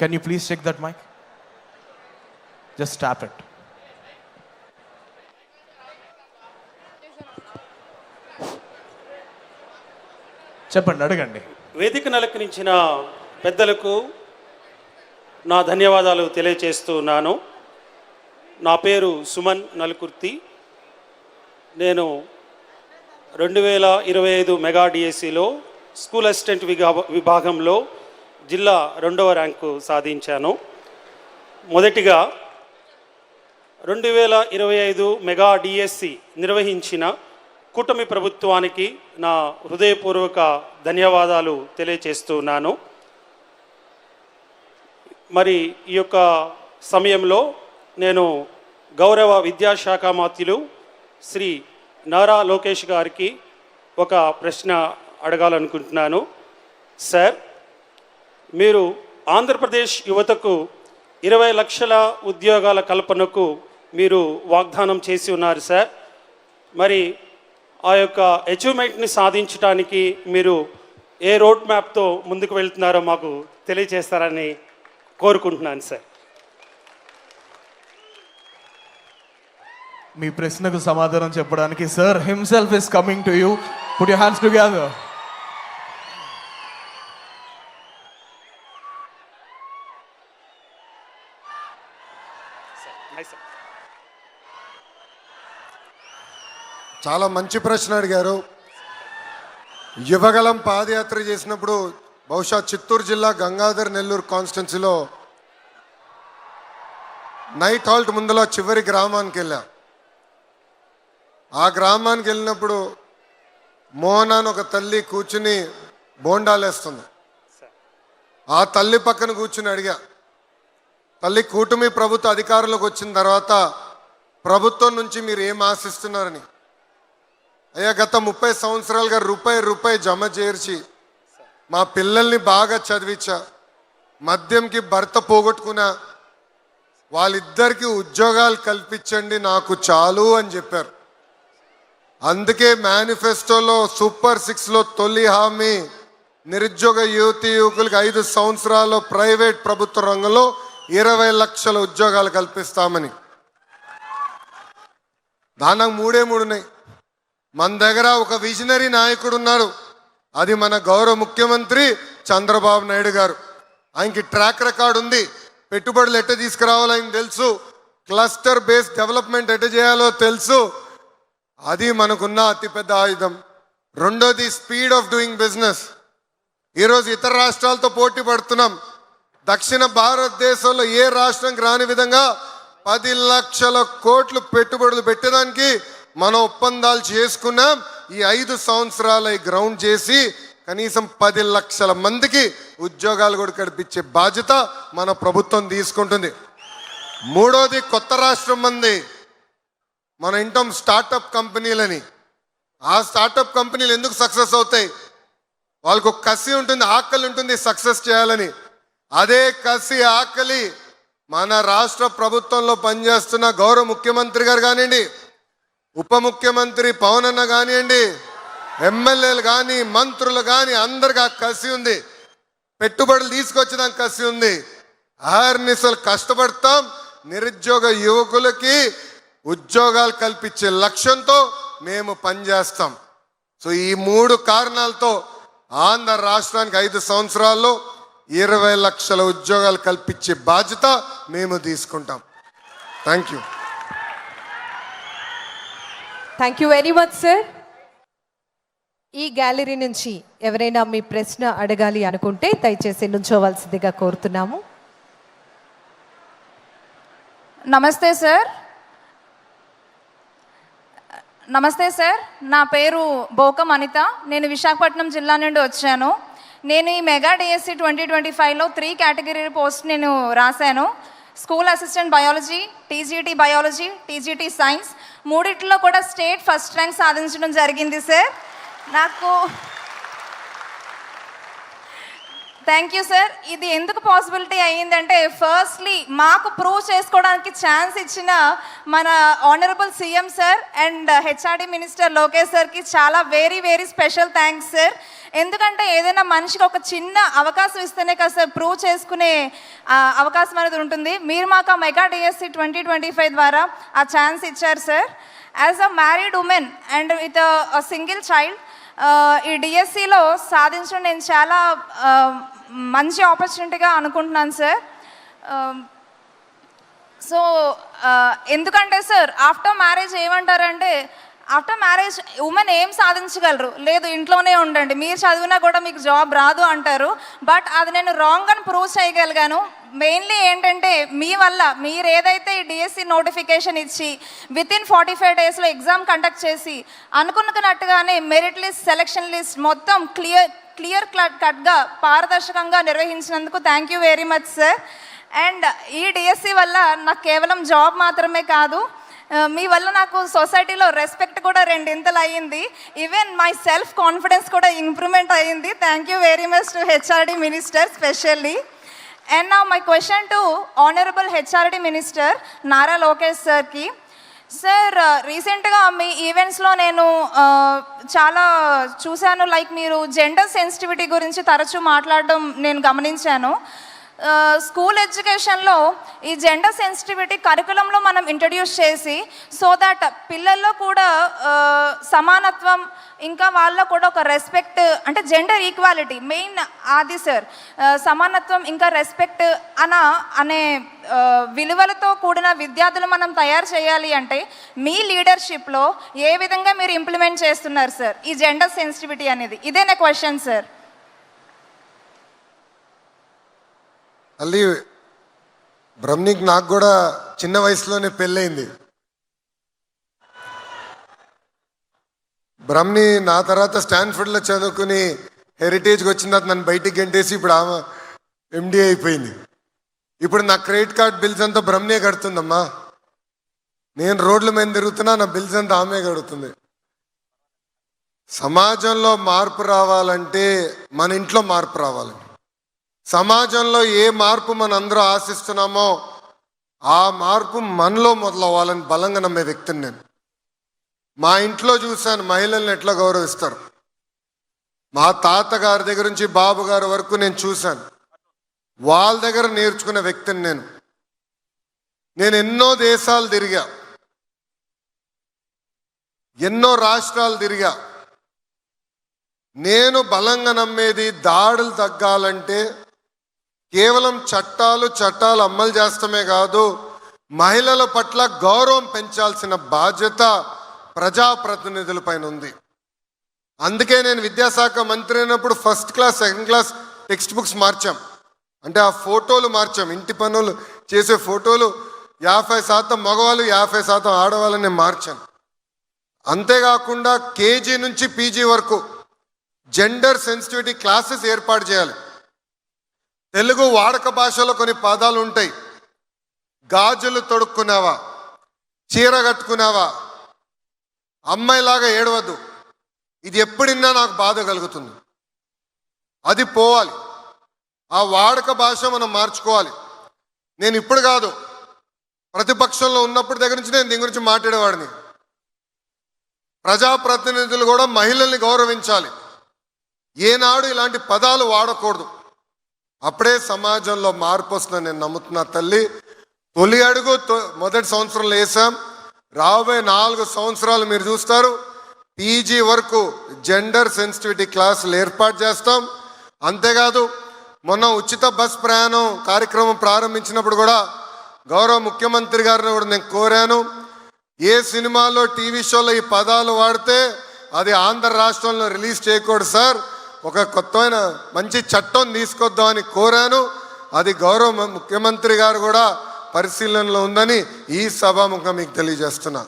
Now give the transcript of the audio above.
Can you please check that mic just tap it చెప్పండి అడగండి. వేదిక నలకరించిన పెద్దలకు నా ధన్యవాదాలు తెలియచేస్తున్నాను నా పేరు సుమన్ నలుకుర్తి. నేను రెండు వేల ఇరవై ఐదు మెగా డిఎస్సిలో స్కూల్ అసిస్టెంట్ విభా విభాగంలో జిల్లా రెండవ ర్యాంకు సాధించాను. మొదటిగా రెండు వేల ఇరవై ఐదు మెగా డిఎస్సి నిర్వహించిన కూటమి ప్రభుత్వానికి నా హృదయపూర్వక ధన్యవాదాలు తెలియచేస్తున్నాను. మరి ఈ యొక్క సమయంలో నేను గౌరవ విద్యాశాఖ మాత్యులు శ్రీ నారా లోకేష్ గారికి ఒక ప్రశ్న అడగాలనుకుంటున్నాను. సార్ మీరు ఆంధ్రప్రదేశ్ యువతకు ఇరవై లక్షల ఉద్యోగాల కల్పనకు మీరు వాగ్దానం చేసి ఉన్నారు సార్. మరి ఆ యొక్క అచీవ్మెంట్ని సాధించడానికి మీరు ఏ రోడ్ మ్యాప్తో ముందుకు వెళ్తున్నారో మాకు తెలియజేస్తారని కోరుకుంటున్నాను సార్. మీ ప్రశ్నకు సమాధానం చెప్పడానికి sir himself is coming to you put you hands together చాలా మంచి ప్రశ్న అడిగారు. యువగలం పాదయాత్ర చేసినప్పుడు బహుశా చిత్తూరు జిల్లా గంగాధర్ నెల్లూరు కాన్స్టిట్యున్సీలో నైట్ హాల్ట్ ముందులో చివరి గ్రామానికి వెళ్ళా. ఆ గ్రామానికి వెళ్ళినప్పుడు మోహన్ అని ఒక తల్లి కూర్చుని బోండాలేస్తుంది. ఆ తల్లి పక్కన కూర్చుని అడిగా తల్లి కూటమి ప్రభుత్వ అధికారంలోకి వచ్చిన తర్వాత ప్రభుత్వం నుంచి మీరు ఏం ఆశిస్తున్నారని? అయ్యా గత ముప్పై సంవత్సరాలుగా రూపాయి రూపాయి జమ చేర్చి మా పిల్లల్ని బాగా చదివించా మద్యంకి భర్త పోగొట్టుకున్నా వాళ్ళిద్దరికి ఉద్యోగాలు కల్పించండి నాకు చాలు అని చెప్పారు. అందుకే మేనిఫెస్టోలో సూపర్ సిక్స్లో తొలి హామీ నిరుద్యోగ యువతి యువకులకు ఐదు సంవత్సరాల్లో ప్రైవేట్ ప్రభుత్వ రంగంలో ఇరవై లక్షల ఉద్యోగాలు కల్పిస్తామని. దానికి మూడే మూడు ఉన్నాయి మన దగ్గర ఒక విజనరీ నాయకుడు ఉన్నాడు. అది మన గౌరవ ముఖ్యమంత్రి చంద్రబాబు నాయుడు గారు. ఆయనకి ట్రాక్ రికార్డ్ ఉంది. పెట్టుబడులు ఎట్ట తీసుకురావాలో ఆయన తెలుసు. క్లస్టర్ బేస్డ్ డెవలప్మెంట్ ఎట్ట చేయాలో తెలుసు. అది మనకున్న అతిపెద్ద ఆయుధం. రెండోది స్పీడ్ ఆఫ్ డూయింగ్ బిజినెస్. ఈరోజు ఇతర రాష్ట్రాలతో పోటీ పడుతున్నాం. దక్షిణ భారతదేశంలో ఏ రాష్ట్రంకి రాని విధంగా పది లక్షల కోట్లు పెట్టుబడులు పెట్టడానికి మనం ఒప్పందాలు చేసుకున్నాం. ఈ ఐదు సంవత్సరాలు గ్రౌండ్ చేసి కనీసం పది లక్షల మందికి ఉద్యోగాలు కూడా కల్పించే బాధ్యత మన ప్రభుత్వం తీసుకుంటుంది. మూడోది కొత్త రాష్ట్రం మంది మన ఇంటాం స్టార్టప్ కంపెనీలని. ఆ స్టార్టప్ కంపెనీలు ఎందుకు సక్సెస్ అవుతాయి? వాళ్ళకు కసి ఉంటుంది ఆకలి ఉంటుంది సక్సెస్ చేయాలని. అదే కసి ఆకలి మన రాష్ట్ర ప్రభుత్వంలో పనిచేస్తున్న గౌరవ ముఖ్యమంత్రి గారు కానివ్వండి ఉప ముఖ్యమంత్రి పవన్ అన్న కానివ్వండి ఎమ్మెల్యేలు కానీ మంత్రులు కానీ అందరికి ఆ కసి ఉంది. పెట్టుబడులు తీసుకొచ్చడానికి కసి ఉంది. ఆహర్నిసలు కష్టపడతాం. నిరుద్యోగ యువకులకి ఉద్యోగాలు కల్పించే లక్ష్యంతో మేము పనిచేస్తాం. సో ఈ మూడు కారణాలతో ఆంధ్ర రాష్ట్రానికి ఐదు సంవత్సరాల్లో ఇరవై లక్షల ఉద్యోగాలు కల్పించే బాధ్యత మేము తీసుకుంటాం. Thank you thank you very much sir ఈ గ్యాలరీ నుంచి ఎవరైనా మీ ప్రశ్న అడగాలి అనుకుంటే దయచేసి నుంచోవలసిందిగా కోరుతున్నాము. నమస్తే సార్ నమస్తే సార్ నా పేరు బోకం అనిత నేను విశాఖపట్నం జిల్లా నుండి వచ్చాను. నేను ఈ మెగా డిఎస్సి ట్వంటీ ట్వంటీ ఫైవ్లో త్రీ కేటగిరీ పోస్ట్ నేను రాశాను. School assistant biology TGT biology TGT science మూడిట్లో కూడా స్టేట్ ఫస్ట్ ర్యాంక్ సాధించడం జరిగింది సార్ నాకు థ్యాంక్ యూ సార్ ఇది ఎందుకు పాసిబిలిటీ అయ్యిందంటే ఫస్ట్లీ మాకు ప్రూవ్ చేసుకోవడానికి ఛాన్స్ ఇచ్చిన మన honourable CM sir and HRD minister Lokesh సార్కి చాలా very very special thanks sir ఎందుకంటే ఏదైనా మనిషికి ఒక చిన్న అవకాశం ఇస్తేనే కదా సార్ ప్రూవ్ చేసుకునే అవకాశం అనేది ఉంటుంది. మీరు మాకు ఆ mega DSC twenty twenty five ద్వారా ఆ ఛాన్స్ ఇచ్చారు sir as a married women and with single child ఈ డిఎస్సిలో సాధించడం నేను చాలా మంచి ఆపర్చునిటీగా అనుకుంటున్నాను సార్ సో um, uh, ఎందుకంటే సార్ ఆఫ్టర్ మ్యారేజ్ ఏమంటారంటే ఆఫ్టర్ మ్యారేజ్ ఉమెన్ ఏం సాధించగలరు? లేదు ఇంట్లోనే ఉండండి. మీరు చదివినా కూడా మీకు జాబ్ రాదు అంటారు. బట్ అది నేను రాంగ్ అని ప్రూవ్ చేయగలిగాను. మెయిన్లీ ఏంటంటే మీ వల్ల మీరు ఏదైతే ఈ డిఎస్సి నోటిఫికేషన్ ఇచ్చి విత్ ఇన్ ఫార్టీ ఫైవ్ డేస్లో ఎగ్జామ్ కండక్ట్ చేసి అనుకున్నట్టుగానే మెరిట్ లిస్ట్ సెలక్షన్ లిస్ట్ మొత్తం క్లియర్ క్లియర్ కట్గా పారదర్శకంగా నిర్వహించినందుకు thank you very much sir and ఈ డిఎస్సి వల్ల నాకు కేవలం జాబ్ మాత్రమే కాదు మీ వల్ల నాకు సొసైటీలో రెస్పెక్ట్ కూడా రెండింతలు అయ్యింది. ఈవెన్ మై సెల్ఫ్ కాన్ఫిడెన్స్ కూడా ఇంప్రూవ్మెంట్ అయ్యింది. Thank you very much to HRD minister specially and నా my question to honourable HRD minister Nara Lokesh సార్కి సార్ రీసెంట్గా uh, మీ ఈవెంట్స్లో నేను uh, చాలా చూశాను. లైక్ మీరు జెండర్ సెన్సిటివిటీ గురించి తరచూ మాట్లాడడం నేను గమనించాను. స్కూల్ ఎడ్యుకేషన్లో ఈ జెండర్ సెన్సిటివిటీ కరికులంలో మనం ఇంట్రడ్యూస్ చేసి సో దట్ పిల్లల్లో కూడా సమానత్వం ఇంకా వాళ్ళలో కూడా ఒక రెస్పెక్ట్ అంటే జెండర్ ఈక్వాలిటీ మెయిన్ అది సార్ సమానత్వం ఇంకా రెస్పెక్ట్ అన అనే విలువలతో కూడిన విద్యార్థులు మనం తయారు చేయాలి అంటే మీ లీడర్షిప్లో ఏ విధంగా మీరు ఇంప్లిమెంట్ చేస్తున్నారు సార్ ఈ జెండర్ సెన్సిటివిటీ అనేది? ఇదే నా క్వశ్చన్ సార్ మళ్ళీ బ్రహ్మిక్ నాకు కూడా చిన్న వయసులోనే పెళ్ళయింది. బ్రహ్మి నా తర్వాత స్టాన్ఫర్డ్లో చదువుకుని హెరిటేజ్కి వచ్చిన తర్వాత నన్ను బయటికి గంటేసి ఇప్పుడు ఆమె ఎండి అయిపోయింది. ఇప్పుడు నా క్రెడిట్ కార్డ్ బిల్స్ అంతా బ్రహ్మే కడుతుందమ్మా. నేను రోడ్ల మీద తిరుగుతున్నా నా బిల్స్ అంతా ఆమె కడుతుంది. సమాజంలో మార్పు రావాలంటే మన ఇంట్లో మార్పు రావాలి. సమాజంలో ఏ మార్పు మన అందరూ ఆశిస్తున్నామో ఆ మార్పు మనలో మొదలవ్వాలని బలంగా నమ్మే వ్యక్తిని నేను. మా ఇంట్లో చూశాను మహిళల్ని ఎట్లా గౌరవిస్తారు? మా తాతగారి దగ్గర నుంచి బాబు గారి వరకు నేను చూశాను. వాళ్ళ దగ్గర నేర్చుకునే వ్యక్తిని నేను. నేను ఎన్నో దేశాలు తిరిగా. ఎన్నో రాష్ట్రాలు తిరిగా. నేను బలంగా నమ్మేది దాడులు తగ్గాలంటే కేవలం చట్టాలు చట్టాలు అమలు చేస్తమే కాదు మహిళల పట్ల గౌరవం పెంచాల్సిన బాధ్యత ప్రజాప్రతినిధుల పైన ఉంది. అందుకే నేను విద్యాశాఖ మంత్రి అయినప్పుడు first class second class text books మార్చాం. అంటే ఆ ఫోటోలు మార్చాం. ఇంటి పనులు చేసే ఫోటోలు యాభై శాతం మగవాళ్ళు యాభై శాతం ఆడవాళ్ళని మార్చాను అంతేకాకుండా కేజీ నుంచి పీజీ వరకు జెండర్ సెన్సిటివిటీ క్లాసెస్ ఏర్పాటు చేయాలి. తెలుగు వాడక భాషలో కొన్ని పదాలు ఉంటాయి. గాజులు తొడుక్కున్నావా చీర కట్టుకున్నావా అమ్మాయిలాగా ఏడవద్దు. ఇది ఎప్పుడిన్నా నాకు బాధ కలుగుతుంది. అది పోవాలి. ఆ వాడక భాష మనం మార్చుకోవాలి. నేను ఇప్పుడు కాదు. ప్రతిపక్షంలో ఉన్నప్పుడు దగ్గర నుంచి నేను దీని గురించి మాట్లాడేవాడిని. ప్రజాప్రతినిధులు కూడా మహిళల్ని గౌరవించాలి. ఏనాడు ఇలాంటి పదాలు వాడకూడదు. అప్పుడే సమాజంలో మార్పు వస్తుందని నేను నమ్ముతున్నా తల్లి. తొలి అడుగు తొ- మొదటి సంవత్సరంలో వేసాం రాబోయే నాలుగు సంవత్సరాలు మీరు చూస్తారు. పీజీ వరకు జెండర్ సెన్సిటివిటీ క్లాసులు ఏర్పాటు చేస్తాం. అంతేకాదు మొన్న ఉచిత బస్ ప్రయాణం కార్యక్రమం ప్రారంభించినప్పుడు కూడా గౌరవ ముఖ్యమంత్రి గారిని కూడా నేను కోరాను. ఏ సినిమాలో టీవీ షోలో ఈ పదాలు వాడితే అది ఆంధ్ర రాష్ట్రంలో రిలీజ్ చేయకూడదు సార్. ఒక కొత్తమైన మంచి చట్టం తీసుకొద్దామని కోరాను. అది గౌరవ ముఖ్యమంత్రి గారు కూడా పరిశీలనలో ఉందని ఈ సభాముఖం మీకు తెలియజేస్తున్నా.